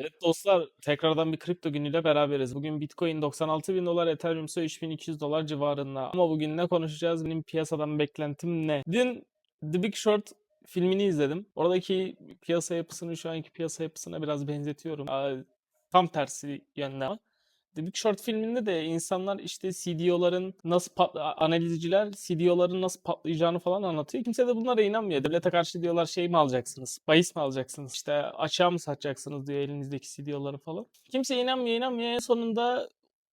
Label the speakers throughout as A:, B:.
A: Evet dostlar tekrardan bir kripto günüyle beraberiz. Bugün Bitcoin 96 bin dolar, Ethereum ise 3200 dolar civarında. Ama bugün ne konuşacağız? Benim piyasadan beklentim ne? Dün The Big Short filmini izledim. Oradaki piyasa yapısını şu anki piyasa yapısına biraz benzetiyorum. Tam tersi yönde ama. The Big Short filminde de insanlar işte CDO'ların nasıl pat- analizciler CDO'ların nasıl patlayacağını falan anlatıyor. Kimse de bunlara inanmıyor. Devlete karşı diyorlar şey mi alacaksınız? Bahis mi alacaksınız? İşte açığa mı satacaksınız diyor elinizdeki CDO'ları falan. Kimse inanmıyor inanmıyor. En sonunda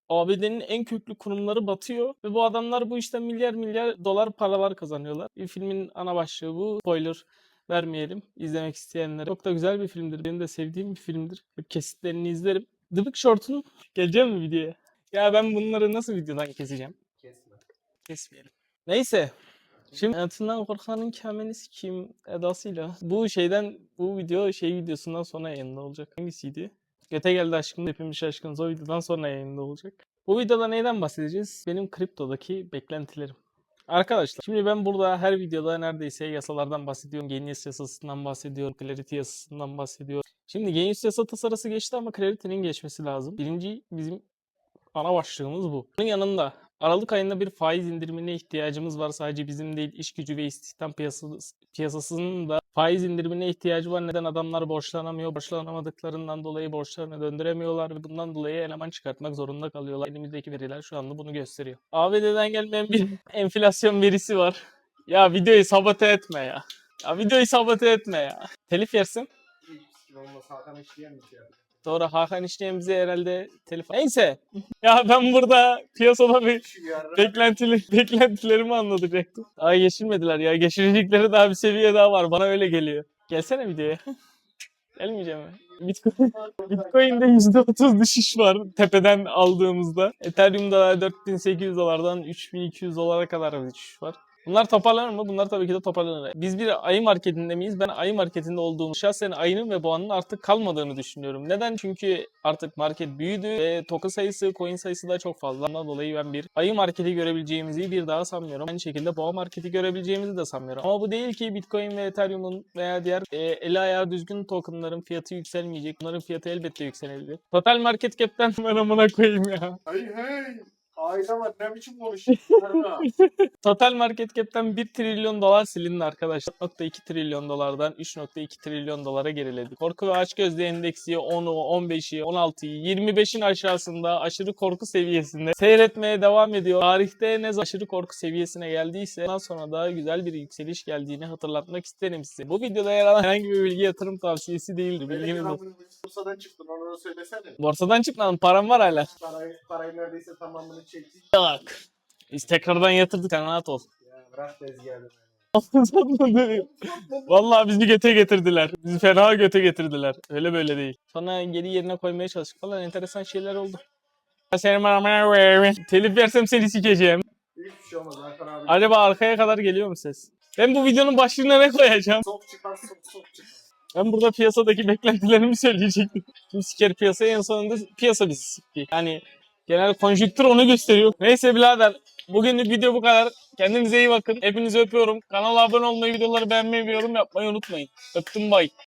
A: ABD'nin en köklü kurumları batıyor ve bu adamlar bu işten milyar milyar dolar paralar kazanıyorlar. Bir filmin ana başlığı bu. Spoiler vermeyelim. İzlemek isteyenlere. Çok da güzel bir filmdir. Benim de sevdiğim bir filmdir. Kesitlerini izlerim. The Big Short'un geleceğim mi videoya? Ya ben bunları nasıl videodan keseceğim?
B: Kesme.
A: Kesmeyelim. Neyse. Şimdi hayatından korkanın kemenisi kim edasıyla. Bu şeyden bu video şey videosundan sonra yayında olacak. Hangisiydi? Göte geldi aşkım hepimiz şaşkınız o videodan sonra yayında olacak. Bu videoda neyden bahsedeceğiz? Benim kriptodaki beklentilerim. Arkadaşlar şimdi ben burada her videoda neredeyse yasalardan bahsediyorum. Genius yasasından bahsediyorum. Clarity yasasından bahsediyorum. Şimdi Genius yasa tasarısı geçti ama Clarity'nin geçmesi lazım. Birinci bizim ana başlığımız bu. Bunun yanında Aralık ayında bir faiz indirimine ihtiyacımız var. Sadece bizim değil iş gücü ve istihdam piyasası, piyasasının da faiz indirimine ihtiyacı var. Neden adamlar borçlanamıyor? Borçlanamadıklarından dolayı borçlarını döndüremiyorlar ve bundan dolayı eleman çıkartmak zorunda kalıyorlar. Elimizdeki veriler şu anda bunu gösteriyor. ABD'den gelmeyen bir enflasyon verisi var. Ya videoyu sabote etme ya. Ya videoyu sabote etme ya. Telif yersin.
B: Olmasa Hakan işleyemiş
A: Doğru Hakan işleyen bize herhalde telefon. Neyse. Ya ben burada piyasada bir beklentili, beklentilerimi anlatacaktım. Daha geçirmediler ya. Geçirecekleri daha bir seviye daha var. Bana öyle geliyor. Gelsene videoya. Gelmeyeceğim mi? Bitcoin, Bitcoin'de %30 düşüş var tepeden aldığımızda. Ethereum'da 4800 dolardan 3200 dolara kadar bir düşüş var. Bunlar toparlanır mı? Bunlar tabii ki de toparlanır. Biz bir ayı marketinde miyiz? Ben ayı marketinde olduğumu şahsen ayının ve boğanın artık kalmadığını düşünüyorum. Neden? Çünkü artık market büyüdü ve token sayısı, coin sayısı da çok fazla. Ondan dolayı ben bir ayı marketi görebileceğimizi bir daha sanmıyorum. Aynı şekilde boğa marketi görebileceğimizi de sanmıyorum. Ama bu değil ki Bitcoin ve Ethereum'un veya diğer e, eli ayağı düzgün tokenların fiyatı yükselmeyecek. Bunların fiyatı elbette yükselebilir. Total market cap'ten ben amına koyayım ya.
B: Hey hey. Aile var ne biçim konuşuyorsun?
A: Total market cap'ten 1 trilyon dolar silindi arkadaşlar. 4.2 trilyon dolardan 3.2 trilyon dolara geriledi. Korku ve açgözlü endeksi 10'u, 15'i, 16'yı, 25'in aşağısında aşırı korku seviyesinde seyretmeye devam ediyor. Tarihte ne zaman aşırı korku seviyesine geldiyse ondan sonra da güzel bir yükseliş geldiğini hatırlatmak isterim size. Bu videoda yer alan herhangi bir bilgi yatırım tavsiyesi değildir. Bilginiz olsun.
B: Bursa'dan çıktın onu da söylesene.
A: Borsadan çıkmadım. Param var hala.
B: Parayı, parayı neredeyse tamamını çektik.
A: Yok. Biz tekrardan yatırdık. Sen rahat ol.
B: Ya bırak tezgahı.
A: Vallahi bizi göte getirdiler. Bizi fena göte getirdiler. Öyle böyle değil. Sonra geri yerine koymaya çalıştık falan enteresan şeyler oldu. Telif versem seni sikeceğim.
B: Hiçbir şey olmaz Hakan abi.
A: Acaba arkaya kadar geliyor mu ses? Ben bu videonun başlığına ne koyacağım?
B: Sok çıkar sok sok çıkar.
A: Ben burada piyasadaki beklentilerimi söyleyecektim. Şimdi siker piyasayı en sonunda piyasa bizi sikti. Yani genel konjüktür onu gösteriyor. Neyse birader bugünlük video bu kadar. Kendinize iyi bakın. Hepinizi öpüyorum. Kanala abone olmayı, videoları beğenmeyi ve yorum yapmayı unutmayın. Öptüm bay.